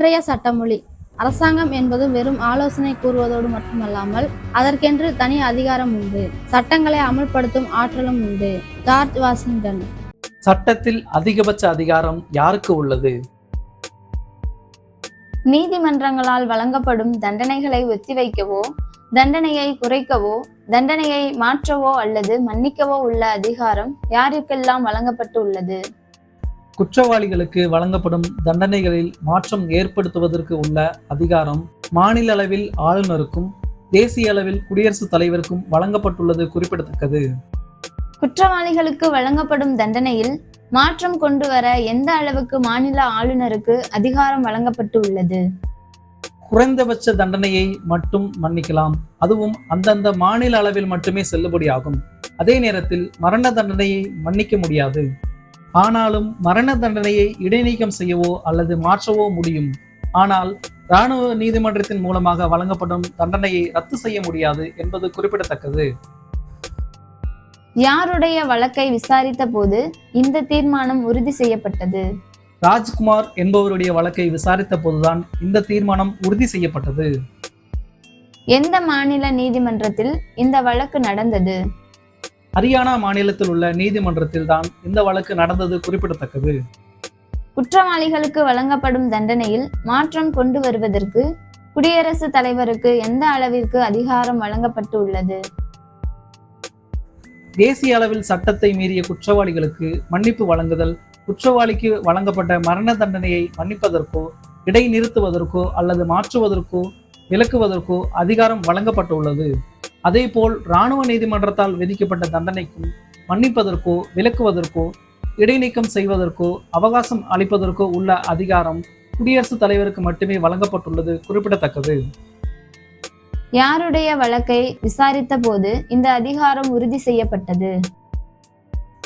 இன்றைய சட்டமொழி. அரசாங்கம் என்பது வெறும் ஆலோசனை கூறுவதோடு மட்டுமல்லாமல் அதற்கென்று தனி அதிகாரம் உண்டு. சட்டங்களை அமல்படுத்தும் ஆற்றலும் உண்டு. George Washington. சட்டத்தில் அதிகபட்ச அதிகாரம் யாருக்கு உள்ளது? நீதிமன்றங்களால் வழங்கப்படும் தண்டனைகளை ஒத்திவைக்கவோ தண்டனையை குறைக்கவோ தண்டனையை மாற்றவோ அல்லது மன்னிக்கவோ உள்ள அதிகாரம் யாருக்கெல்லாம் வழங்கப்பட்டு உள்ளது? குற்றவாளிகளுக்கு வழங்கப்படும் தண்டனைகளில் மாற்றம் ஏற்படுத்துவதற்கு உள்ள அதிகாரம் மாநில அளவில் ஆளுநருக்கும் தேசிய அளவில் குடியரசுத் தலைவருக்கும் வழங்கப்பட்டுள்ளது குறிப்பிடத்தக்கது. குற்றவாளிகளுக்கு வழங்கப்படும் தண்டனையில் மாற்றம் கொண்டு வர எந்த அளவுக்கு மாநில ஆளுநருக்கு அதிகாரம் வழங்கப்பட்டு உள்ளது குறைந்தபட்ச தண்டனையை மட்டும் மன்னிக்கலாம். அதுவும் அந்தந்த மாநில அளவில் மட்டுமே செல்லுபடியாகும். அதே நேரத்தில் மரண தண்டனையை மன்னிக்க முடியாது. ஆனாலும் மரண தண்டனையை இடைநீக்கம் செய்யவோ அல்லது மாற்றவோ முடியும். ஆனால் இராணுவ நீதிமன்றத்தின் மூலமாக வழங்கப்படும் தண்டனையை ரத்து செய்ய முடியாது என்பது குறிப்பிடத்தக்கது. யாருடைய வழக்கை விசாரித்த போது இந்த தீர்மானம் உறுதி செய்யப்பட்டது? ராஜ்குமார் என்பவருடைய வழக்கை விசாரித்த போதுதான் இந்த தீர்மானம் உறுதி செய்யப்பட்டது. எந்த மாநில நீதிமன்றத்தில் இந்த வழக்கு நடந்தது? ஹரியானா மாநிலத்தில் உள்ள நீதிமன்றத்தில் தான் இந்த வழக்கு நடந்தது குறிப்பிடத்தக்கது. குற்றவாளிகளுக்கு வழங்கப்படும் தண்டனையில் மாற்றம் கொண்டு வருவதற்கு குடியரசுத் தலைவருக்கு எந்த அளவிற்கு அதிகாரம் வழங்கப்பட்டு உள்ளது தேசிய அளவில் சட்டத்தை மீறிய குற்றவாளிகளுக்கு மன்னிப்பு வழங்குதல் குற்றவாளிக்கு வழங்கப்பட்ட மரண தண்டனையை மன்னிப்பதற்கோ இடைநிறுத்துவதற்கோ அல்லது மாற்றுவதற்கோ விலக்குவதற்கோ அதிகாரம் வழங்கப்பட்டுள்ளது. அதேபோல் இராணுவ நீதிமன்றத்தால் விதிக்கப்பட்ட தண்டனைக்கும் மன்னிப்பதற்கோ விலக்குவதற்கோ இடைநீக்கம் செய்வதற்கோ அவகாசம் அளிப்பதற்கோ உள்ள அதிகாரம் குடியரசுத் தலைவருக்கு மட்டுமே வழங்கப்பட்டுள்ளது குறிப்பிடத்தக்கது. யாருடைய வழக்கை விசாரித்த போது இந்த அதிகாரம் உறுதி செய்யப்பட்டது?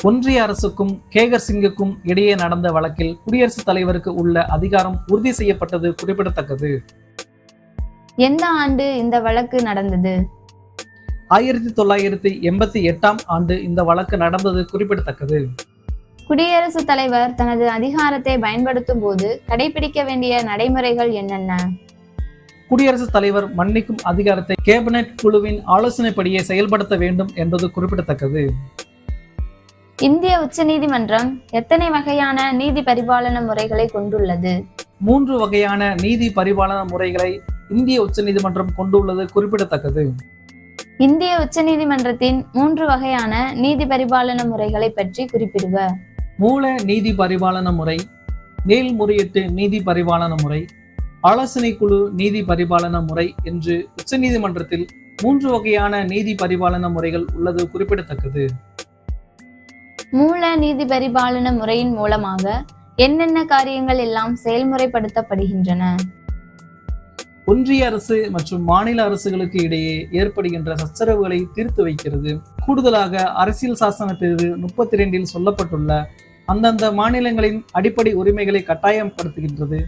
ஒன்றிய அரசுக்கும் கேகர் சிங்குக்கும் இடையே நடந்த வழக்கில் குடியரசுத் தலைவருக்கு உள்ள அதிகாரம் உறுதி செய்யப்பட்டது குறிப்பிடத்தக்கது. எந்த ஆண்டு இந்த வழக்கு நடந்தது? ஆயிரத்தி தொள்ளாயிரத்தி எண்பத்தி எட்டாம் ஆண்டு இந்த வழக்கு நடந்தது குறிப்பிடத்தக்கது. குடியரசுத் தலைவர் தனது அதிகாரத்தை பயன்படுத்தும் போது கடைபிடிக்க வேண்டிய நடைமுறைகள் என்னென்ன? குடியரசுத் தலைவர் மன்னிக்கும் அதிகாரத்தை கேபினெட் குழுவின் ஆலோசனைப்படியே செயல்படுத்த வேண்டும் என்பது குறிப்பிடத்தக்கது. இந்திய உச்சநீதிமன்றம் எத்தனை வகையான நீதி பரிபாலன முறைகளை கொண்டுள்ளது? மூன்று வகையான நீதி பரிபாலன முறைகளை இந்திய உச்சநீதிமன்றம் கொண்டுள்ளது குறிப்பிடத்தக்கது. இந்திய உச்சநீதிமன்றத்தின் மூன்று வகையான நீதி பரிபாலன முறைகளை பற்றி குறிப்பிடுக. மூல நீதி பரிபாலன முறை மேல்முறையீட்டு நீதி பரிபாலன முறை ஆலோசனை குழு நீதி பரிபாலன முறை என்று உச்சநீதிமன்றத்தில் மூன்று வகையான நீதி பரிபாலன முறைகள் உள்ளது குறிப்பிடத்தக்கது. மூல நீதி பரிபாலன முறையின் மூலமாக என்னென்ன காரியங்கள் எல்லாம் செயல்முறைப்படுத்தப்படுகின்றன? ஒன்றிய அரசு மற்றும் மாநில அரசுகளுக்கு இடையே ஏற்படுகின்ற சச்சரவுகளை தீர்த்து வைக்கிறது. கூடுதலாக அரசியல் சாசன பிரிவு முப்பத்தி ரெண்டில் சொல்லப்பட்டுள்ள அந்தந்த மாநிலங்களின் அடிப்படை உரிமைகளை கட்டாயப்படுத்துகின்றது.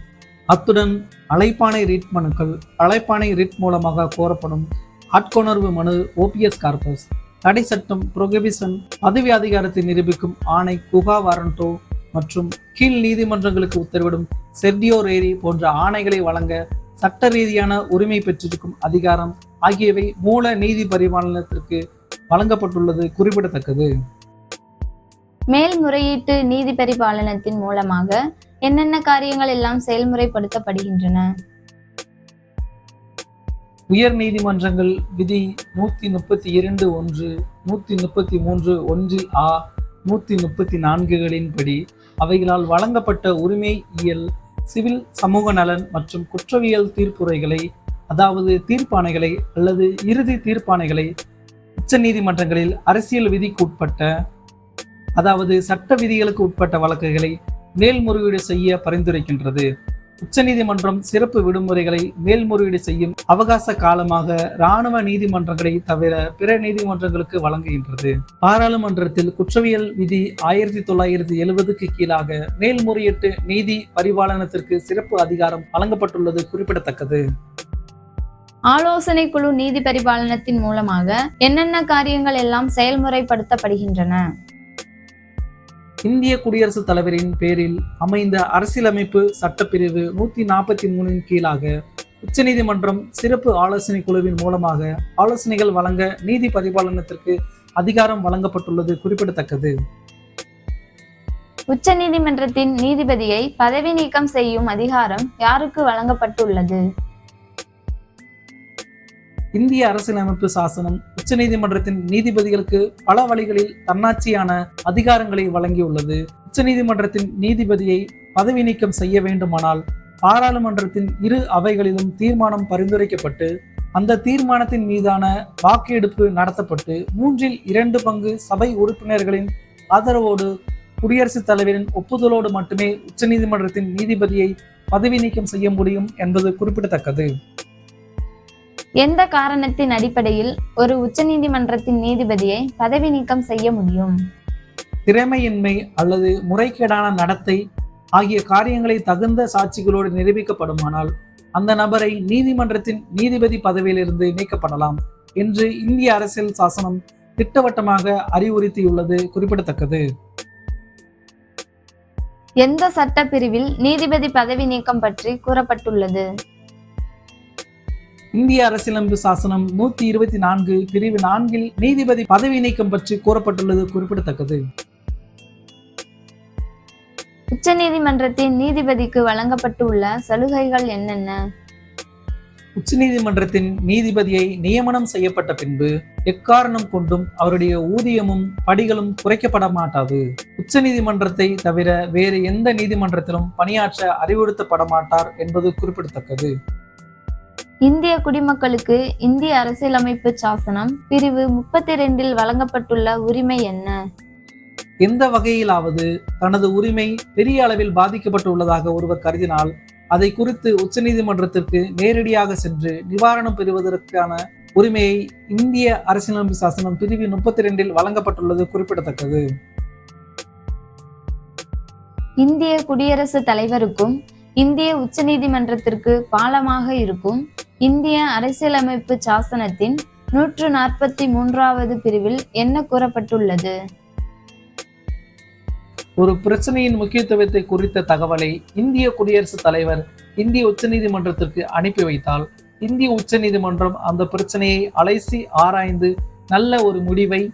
அத்துடன் அழைப்பானை ரிட் மனுக்கள் அழைப்பானை ரிட் மூலமாக கோரப்படும் ஆட்கொணர்வு மனு ஓபிஎஸ் கார்பஸ் தடை சட்டம் புரோகிபிஷன் பதவி அதிகாரத்தை நிரூபிக்கும் ஆணை குகா வாரண்டோ மற்றும் கீழ் நீதிமன்றங்களுக்கு உத்தரவிடும் செர்டியோ ரேரி போன்ற ஆணைகளை வழங்க சட்ட ரீதியான உரிமை பெற்றிருக்கும் அதிகாரம் ஆகியவை மூல நீதி பரிபாலனத்திற்கு வழங்கப்பட்டுள்ளது குறிப்பிடத்தக்கது. மேல்முறையீட்டு நீதி பரிபாலனத்தின் மூலமாக என்னென்ன காரியங்கள் எல்லாம் செயல்முறைப்படுத்தப்படுகின்றன? உயர் நீதிமன்றங்கள் விதி நூத்தி முப்பத்தி இரண்டு ஒன்று நூத்தி முப்பத்தி மூன்று ஒன்றில் ஆ நூத்தி முப்பத்தி நான்குகளின்படி அவைகளால் வழங்கப்பட்ட உரிமை இயல் சிவில் சமூக நலன் மற்றும் குற்றவியல் தீர்ப்புரைகளை அதாவது தீர்ப்பாணைகளை அல்லது இறுதி தீர்ப்பாணைகளை உச்ச நீதிமன்றங்களில் அரசியல் விதிக்கு உட்பட்ட அதாவது சட்ட விதிகளுக்கு உட்பட்ட வழக்குகளை மேல்முறையீடு செய்ய பரிந்துரைக்கின்றது. உச்சநீதிமன்றம் சிறப்பு விடுமுறைகளை மேல்முறையீடு செய்யும் அவகாச காலமாக இராணுவ நீதிமன்றங்களை தவிர பிற நீதிமன்றங்களுக்கு வழங்குகின்றது. பாராளுமன்றத்தில் குற்றவியல் விதி ஆயிரத்தி தொள்ளாயிரத்தி எழுபதுக்கு கீழாக மேல்முறையீட்டு நீதி பரிபாலனத்திற்கு சிறப்பு அதிகாரம் வழங்கப்பட்டுள்ளது குறிப்பிடத்தக்கது. ஆலோசனை குழு நீதி பரிபாலனத்தின் மூலமாக என்னென்ன காரியங்கள் எல்லாம் செயல்முறைப்படுத்தப்படுகின்றன? இந்திய குடியரசுத் தலைவரின் பேரில் அமைந்த அரசியலமைப்பு சட்டப்பிரிவு நூத்தி நாற்பத்தி மூணின் கீழாக உச்சநீதிமன்றம் சிறப்பு ஆலோசனை குழுவின் மூலமாக ஆலோசனைகள் வழங்க நீதி பரிபாலனத்திற்கு அதிகாரம் வழங்கப்பட்டுள்ளது குறிப்பிடத்தக்கது. உச்சநீதிமன்றத்தின் நீதிபதியை பதவி நீக்கம் செய்யும் அதிகாரம் யாருக்கு வழங்கப்பட்டுள்ளது? இந்திய அரசியலமைப்பு சாசனம் உச்சநீதிமன்றத்தின் நீதிபதிகளுக்கு பல வழிகளில் தன்னாட்சியான அதிகாரங்களை வழங்கியுள்ளது. உச்சநீதிமன்றத்தின் நீதிபதியை பதவி நீக்கம் செய்ய வேண்டுமானால் பாராளுமன்றத்தின் இரு அவைகளிலும் தீர்மானம் பரிந்துரைக்கப்பட்டு அந்த தீர்மானத்தின் மீதான வாக்கெடுப்பு நடத்தப்பட்டு மூன்றில் இரண்டு பங்கு சபை உறுப்பினர்களின் ஆதரவோடு குடியரசுத் தலைவரின் ஒப்புதலோடு மட்டுமே உச்சநீதிமன்றத்தின் நீதிபதியை பதவி நீக்கம் செய்ய முடியும் என்பது குறிப்பிடத்தக்கது. எந்த காரணத்தின் அடிப்படையில் ஒரு உச்சநீதிமன்றத்தின் நீதிபதியை பதவி நீக்கம் செய்ய முடியும்? திறமையின்மை அல்லது முறைகேடான நடத்தை ஆகிய காரியங்களை தகுந்த சாட்சிகளோடு நிரூபிக்கப்படுமானால் அந்த நபரை நீதிமன்றத்தின் நீதிபதி பதவியிலிருந்து நீக்கப்படலாம் என்று இந்திய அரசியல் சாசனம் திட்டவட்டமாக அறிவுறுத்தியுள்ளது குறிப்பிடத்தக்கது. எந்த சட்ட பிரிவில் நீதிபதி பதவி நீக்கம் பற்றி கூறப்பட்டுள்ளது? இந்திய அரசியலமைப்பு சாசனம் நூத்தி இருபத்தி நான்கு பிரிவு நான்கில் நீதிபதி பதவி நீக்கம் பற்றி கூறப்பட்டுள்ளது குறிப்பிடத்தக்கது. உச்சநீதிமன்றத்தின் நீதிபதிக்கு வழங்கப்பட்டுள்ள சலுகைகள் என்னென்ன? உச்சநீதிமன்றத்தின் நீதிபதியை நியமனம் செய்யப்பட்ட பின்பு எக்காரணம் கொண்டும் அவருடைய ஊதியமும் படிகளும் குறைக்கப்பட மாட்டாது. உச்சநீதிமன்றத்தை தவிர வேறு எந்த நீதிமன்றத்திலும் பணியாற்ற அறிவுறுத்தப்பட மாட்டார் என்பது குறிப்பிடத்தக்கது. இந்திய குடிமக்களுக்கு இந்திய அரசியலமைப்பு சாசனம் பிரிவு முப்பத்தி ரெண்டில் வழங்கப்பட்டுள்ள உரிமை என்ன? எந்த வகையிலாவது தனது உரிமை பெரிய அளவில் பாதிக்கப்பட்டுள்ளதாக ஒருவர் கருதினால் அதை குறித்து உச்சநீதிமன்றத்திற்கு நேரடியாக சென்று நிவாரணம் பெறுவதற்கான உரிமையை இந்திய அரசியலமைப்பு சாசனம் பிரிவு முப்பத்தி ரெண்டில் வழங்கப்பட்டுள்ளது குறிப்பிடத்தக்கது. இந்திய குடியரசுத் தலைவருக்கும் இந்திய உச்சநீதிமன்றத்திற்கு பாலமாக இருக்கும் இந்திய அரசியலமைப்பு சாசனத்தின் நூற்று நாற்பத்தி மூன்றாவது பிரிவில் என்ன கூறப்பட்டுள்ளது? ஒரு பிரச்சனையின் முக்கியத்துவத்தை குறித்த தகவலை இந்திய குடியரசுத் தலைவர் இந்திய உச்சநீதிமன்றத்திற்கு அனுப்பி வைத்தால் இந்திய உச்சநீதிமன்றம் அந்த பிரச்சனையை அலைசி ஆராய்ந்து நல்ல ஒரு முடிவை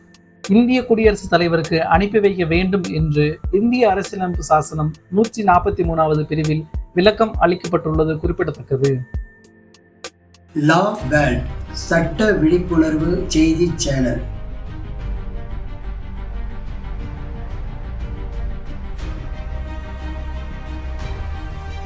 இந்திய குடியரசுத் தலைவருக்கு அனுப்பி வைக்க வேண்டும் என்று இந்திய அரசியலமைப்பு சாசனம் நூற்றி நாற்பத்தி மூணாவது பிரிவில் விளக்கம் அளிக்கப்பட்டுள்ளது குறிப்பிடத்தக்கது. லா வேர்ல்ட் சட்ட விழிப்புணர்வு செய்தி சேனல்.